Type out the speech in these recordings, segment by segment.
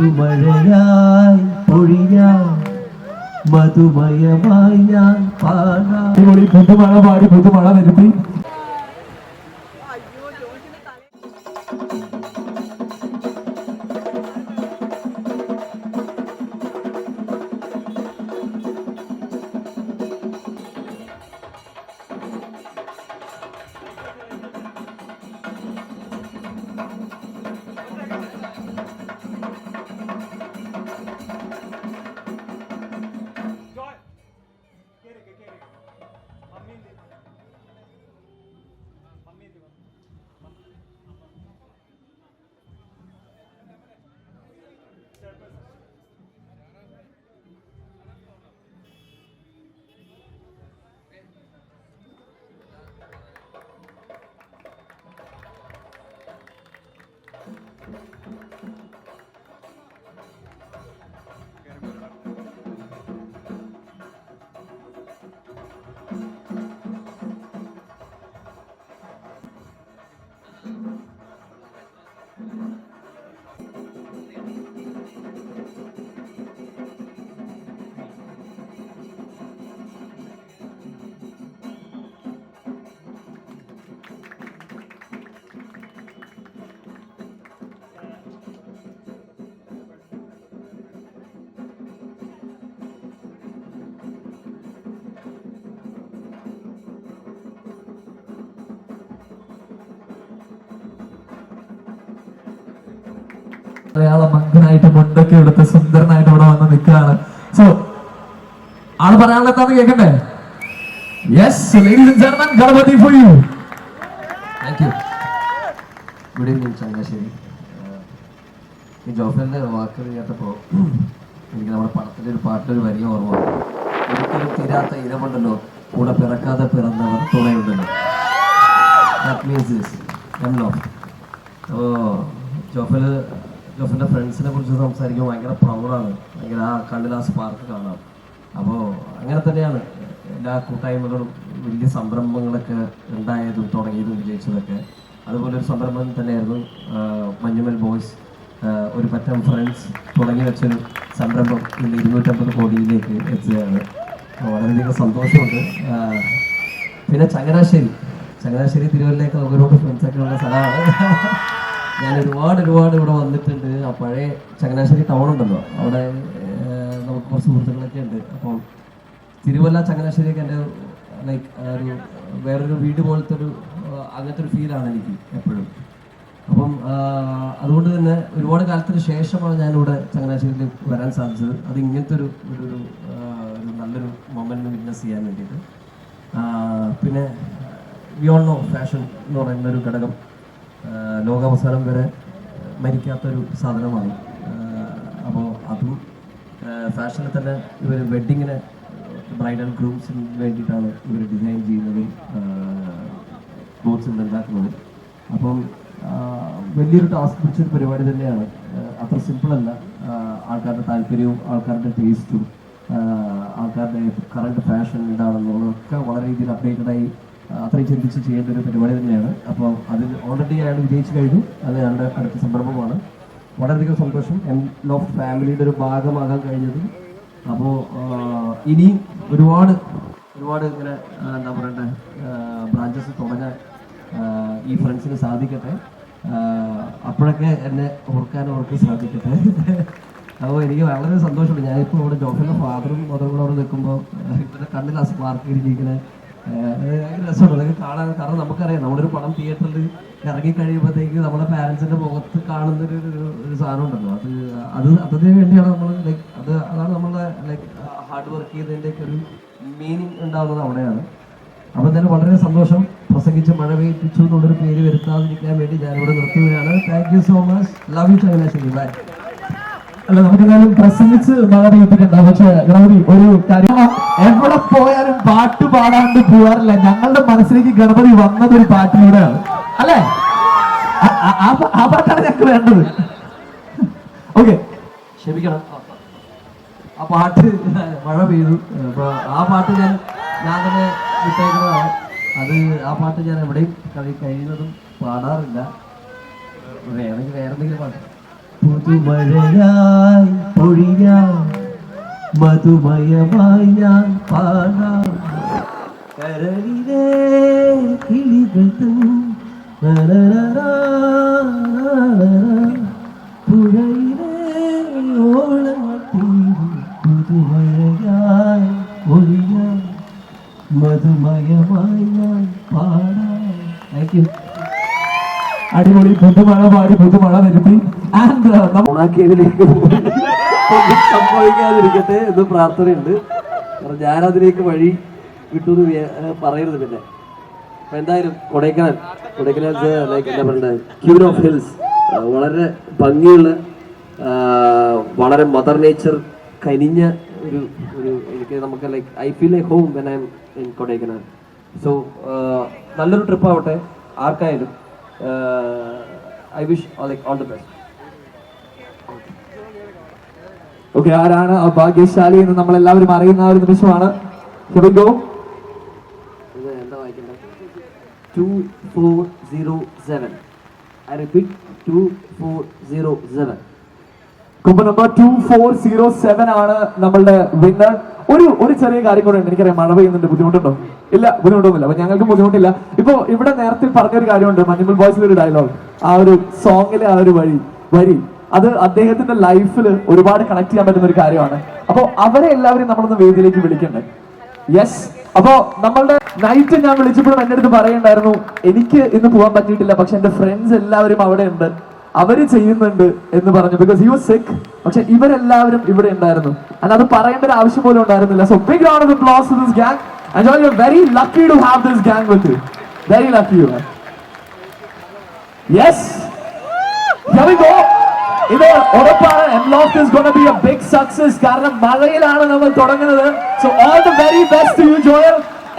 പുതുമഴയായി പൊഴിയാം മധുമയമായി ഞാൻ പാടാ. പുതുമഴ പാടി പുതുമഴ വരുത്തി. ん? അയാളെ മങ്കനായിട്ട് മുണ്ടൊക്കെ എടുത്ത് സുന്ദരനായിട്ട് ഇവിടെ വന്ന് നിൽക്കുകയാണ്. സോ ആൾ പറയാനുള്ള എന്താന്ന് കേൾക്കണ്ടേ? Yes ladies and gentlemen Ganapathi for you thank you good evening Changanassery ഈ ജോഫലിന്റെ വാക്കുകൾ കേട്ടപ്പോൾ എനിക്ക് നമ്മുടെ പടത്തിലെ ഒരു പാട്ടിലൊരു വലിയ ഓർമ്മ. ഒരിക്കലും തീരാത്ത ഇനമുണ്ടല്ലോ. കൂടെ പിറക്കാതെ പിറന്നവർ തുണയുണ്ടല്ലോ. That means this oh Jophal ജോഫലിന്റെ ഫ്രണ്ട്സിനെ കുറിച്ച് സംസാരിക്കുമ്പോൾ ഭയങ്കര പ്രൗഡാണ് ഭയങ്കര ആ കണ്ണിൽ ആ സ്പാർക്ക് കാണാം. അപ്പോൾ അങ്ങനെ തന്നെയാണ്. എല്ലാ കൂട്ടായ്മകളും വലിയ സംരംഭങ്ങളൊക്കെ ഉണ്ടായതും തുടങ്ങിയതും വിജയിച്ചതൊക്കെ. അതുപോലെ ഒരു സംരംഭം തന്നെയായിരുന്നു മഞ്ഞുമൽ ബോയ്സ് ഒരു പറ്റം ഫ്രണ്ട്സ് തുടങ്ങി വെച്ചൊരു സംരംഭം ഇന്ന് ഇരുന്നൂറ്റമ്പത് കോടിയിലേക്ക് എത്തുകയാണ് വളരെയധികം സന്തോഷമുണ്ട്. പിന്നെ ചങ്ങനാശ്ശേരി. ചങ്ങനാശ്ശേരി തിരുവല്ലയൊക്കെ നമുക്ക് ഒരുപാട് ഫ്രണ്ട്സൊക്കെ ഉള്ള സ്ഥലമാണ്. ഞാൻ ഒരുപാട് ഒരുപാട് ഇവിടെ വന്നിട്ടുണ്ട്. ആ പഴയ ചങ്ങനാശ്ശേരി ടൗൺ ഉണ്ടല്ലോ. അവിടെ നമുക്ക് കുറച്ച് സുഹൃത്തുക്കളൊക്കെ ഉണ്ട്. അപ്പം തിരുവല്ല ചങ്ങനാശ്ശേരിയൊക്കെ എന്റെ ലൈക്ക് ഒരു വേറൊരു വീട് പോലത്തെ ഒരു അങ്ങനത്തെ ഒരു ഫീലാണ് എനിക്ക് എപ്പോഴും. അപ്പം അതുകൊണ്ട് തന്നെ ഒരുപാട് കാലത്തിന് ശേഷമാണ് ഞാനിവിടെ ചങ്ങനാശ്ശേരിയിൽ വരാൻ സാധിച്ചത്. അത് ഇങ്ങനത്തെ ഒരു ഒരു ഒരു, നല്ലൊരു മൊമെന്റ് വിറ്റ്നസ് ചെയ്യാൻ വേണ്ടിയിട്ട്. പിന്നെ ഓൾ നോ ഫാഷൻ എന്ന് പറയുന്ന ഒരു ഘടകം ലോകാവസാനം വരെ മരിക്കാത്തൊരു സാധനമാണ് അപ്പോൾ അതും ഫാഷനിൽ തന്നെ ഇവർ വെഡ്ഡിങ്ങിന് ബ്രൈഡൽ ഗ്രൂംസിന് വേണ്ടിയിട്ടാണ് ഇവർ ഡിസൈൻ ചെയ്യുന്നതും ക്ലോത്ത്സ് ഉണ്ടാക്കുന്നത്. അപ്പം വലിയൊരു ടാസ്ക് പിടിച്ചൊരു പരിപാടി തന്നെയാണ്. അത്ര സിമ്പിളല്ല ആൾക്കാരുടെ താല്പര്യവും ആൾക്കാരുടെ ടേസ്റ്റും ആൾക്കാരുടെ കറണ്ട് ഫാഷൻ എന്താണെന്നുള്ളതൊക്കെ വളരെ രീതിയിൽ അപ്ഡേറ്റഡ് ആയി ആ, അത്രയും ചിന്തിച്ച് ചെയ്യേണ്ട ഒരു പരിപാടി തന്നെയാണ്. അപ്പോൾ അതിൽ ഓൾറെഡി അയാൾ വിജയിച്ചു കഴിഞ്ഞു. അത് ഞങ്ങളുടെ അടുത്ത സംരംഭമാണ് വളരെയധികം സന്തോഷം. എം ലോഫ് ഫാമിലിയുടെ ഒരു ഭാഗമാകാൻ കഴിഞ്ഞത്. അപ്പോൾ ഇനിയും ഒരുപാട് ഒരുപാട് ഇങ്ങനെ എന്താ പറയേണ്ട ബ്രാഞ്ചസ് തുടങ്ങാൻ ഈ ഫ്രണ്ട്സിന് സാധിക്കട്ടെ. അപ്പോഴൊക്കെ എന്നെ ഓർക്കാൻ ഓർക്ക് സാധിക്കട്ടെ. അപ്പോൾ എനിക്ക് വളരെ സന്തോഷമുണ്ട്. ഞാനിപ്പോൾ ഇവിടെ ജോഫിന്റെ ഫാദറും മദറും കൂടെ അവിടെ നിൽക്കുമ്പോൾ ഇവരുടെ കണ്ണിൽ ഇരിക്കുന്ന അതൊക്കെ കാണാൻ കാരണം നമുക്കറിയാം നമ്മുടെ ഒരു പടം തിയേറ്ററിൽ ഇറങ്ങി കഴിയുമ്പോഴത്തേക്ക് നമ്മുടെ പാരൻസിന്റെ മുഖത്ത് കാണുന്ന ഒരു ഒരു- സാധനം ഉണ്ടല്ലോ. അത് അത് അതിന് വേണ്ടിയാണ് നമ്മൾ ലൈക്ക് അത് അതാണ് നമ്മളെ ലൈക്ക് ഹാർഡ് വർക്ക് ചെയ്തതിന്റെ ഒക്കെ ഒരു മീനിങ് ഉണ്ടാകുന്നത് അവിടെയാണ്. അപ്പൊ എന്തായാലും വളരെ സന്തോഷം. പ്രസംഗിച്ച് മഴ പെയ്യിപ്പിച്ചു എന്നുള്ളൊരു പേര് വരുത്താതിരിക്കാൻ വേണ്ടി ഞാനിവിടെ നിർത്തുകയാണ്. Thank you so much love you Changanassery. Bye അല്ല നമുക്ക് എന്തായാലും പ്രസംഗിച്ച് മാറി ഇട്ടിട്ടുണ്ട് പക്ഷെ ഗണപതി ഒരു കാര്യം. എവിടെ പോയാലും പാട്ട് പാടാണ്ട് പോവാറില്ല. ഞങ്ങളുടെ മനസ്സിലേക്ക് ഗണപതി വന്നത് ഒരു പാട്ടിലൂടെയാണ്. അല്ലേ? ആ- പാട്ടാണ് ഞങ്ങൾക്ക് വേണ്ടത്. ഓക്കെ. ക്ഷമിക്കണം. ആ പാട്ട് മഴ പെയ്തു. ആ പാട്ട് ഞാൻ ഞാൻ തന്നെ വിട്ടേക്കുന്നതാണ് അത് ആ പാട്ട് ഞാൻ എവിടെയും കഴി കഴിയുന്നതും പാടാറില്ല. വേണമെങ്കിൽ വേറെന്തെങ്കിലും പാട്ട് പുതുമഴയായി പൊഴിയാം. മധുമയമായി ഞാൻ പാടാം. കരളിലെ കിളികൾ പുഴയിലെ ഓളത്തിൽ പുതുമഴയായി പൊഴിയാം. മധുമയമായി ഞാൻ പാടാം. താങ്ക് യു അടിപൊളി പുതുമഴ പാടി പുതുമഴ നിരത്തി പോയി ഒന്നും സംഭവിക്കാതിരിക്കട്ടെ എന്ന് പ്രാർത്ഥനയുണ്ട്. കാരണം ഞാനതിലേക്ക് വഴി വിട്ടു എന്ന് പറയരുത് പിന്നെ. എന്തായാലും കൊടൈക്കനാൽ കൊടൈക്കനാൽ ലൈക്ക് എന്താ പറയുന്നത് ക്യൂൻ ഓഫ് ഹിൽസ് വളരെ ഭംഗിയുള്ള വളരെ മദർ നേച്ചർ കനിഞ്ഞ ഒരു ഒരു എനിക്ക് നമുക്ക് like I feel like home when I am in Kodaikanal so നല്ലൊരു ട്രിപ്പ് ആവട്ടെ. ആർക്കായാലും. I wish like all the best okay ആരാണ് ആ ഭാഗ്യശാലി എന്ന് നമ്മൾ എല്ലാവരും അറിയുന്ന ഒരു നിമിഷമാണ്. വായിക്കണ്ടേ? Two four zero seven I repeat two four zero seven Kumbh number two four zero seven ആണ് നമ്മളുടെ വിന്നർ ഒരു ഒരു ചെറിയ കാര്യം കൂടെ ഉണ്ട്. എനിക്കറിയാം മഴ പെയ്യുന്നുണ്ട് ബുദ്ധിമുട്ടുണ്ടോ? ഇല്ല ബുദ്ധിമുട്ടൊന്നുമില്ല. അപ്പൊ ഞങ്ങൾക്ക് ബുദ്ധിമുട്ടില്ല. ഇപ്പൊ ഇവിടെ നേരത്തെ പറഞ്ഞൊരു കാര്യമുണ്ട് മഞ്ഞുമൽ ബോയ്സിൽ ഒരു ഡയലോഗ് ആ ഒരു സോങ്ങിലെ ആ ഒരു വഴി വരി. അത് അദ്ദേഹത്തിന്റെ ലൈഫിൽ ഒരുപാട് കണക്ട് ചെയ്യാൻ പറ്റുന്ന ഒരു കാര്യമാണ്. അപ്പൊ അവരെ എല്ലാവരും നമ്മളൊന്ന് വേദിയിലേക്ക് വിളിക്കണ്ടേ? യെസ് അപ്പോ നമ്മളുടെ നൈറ്റ് ഞാൻ വിളിച്ചപ്പോഴും എന്റെ അടുത്ത് പറയണ്ടായിരുന്നു എനിക്ക് ഇന്ന് പോകാൻ പറ്റിയിട്ടില്ല പക്ഷെ എന്റെ ഫ്രണ്ട്സ് എല്ലാവരും അവിടെ ഉണ്ട് അവർ ചെയ്യുന്നുണ്ട് എന്ന് പറഞ്ഞു. ബിക്കോസ് യു സിക്ക് പക്ഷെ ഇവരെല്ലാവരും ഇവിടെ ഉണ്ടായിരുന്നു. അല്ല അത് പറയേണ്ട ഒരു ആവശ്യം പോലും ഉണ്ടായിരുന്നില്ല. So big round of blows this gang. and Joel, you're very lucky to have this gang with you very lucky you are yes here we go ഇത് ഉറപ്പാണ് എംലോക്ക് is gonna be a big success കാരണം മഴയിലാണ് നമ്മൾ തുടങ്ങുന്നത് so all the very best to you Joel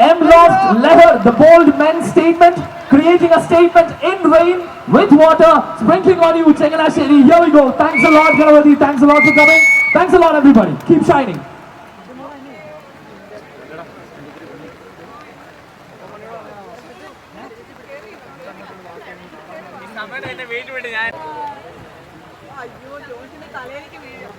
എംലോക്ക് Lehar the bold men statement creating a statement in rain with water sprinkling on you Chenganasheri here we go thanks a lot Ganapati thanks a lot for coming thanks a lot everybody keep shining അയ്യോ ജോസിന്റെ തലയിലേക്ക് വീഴും.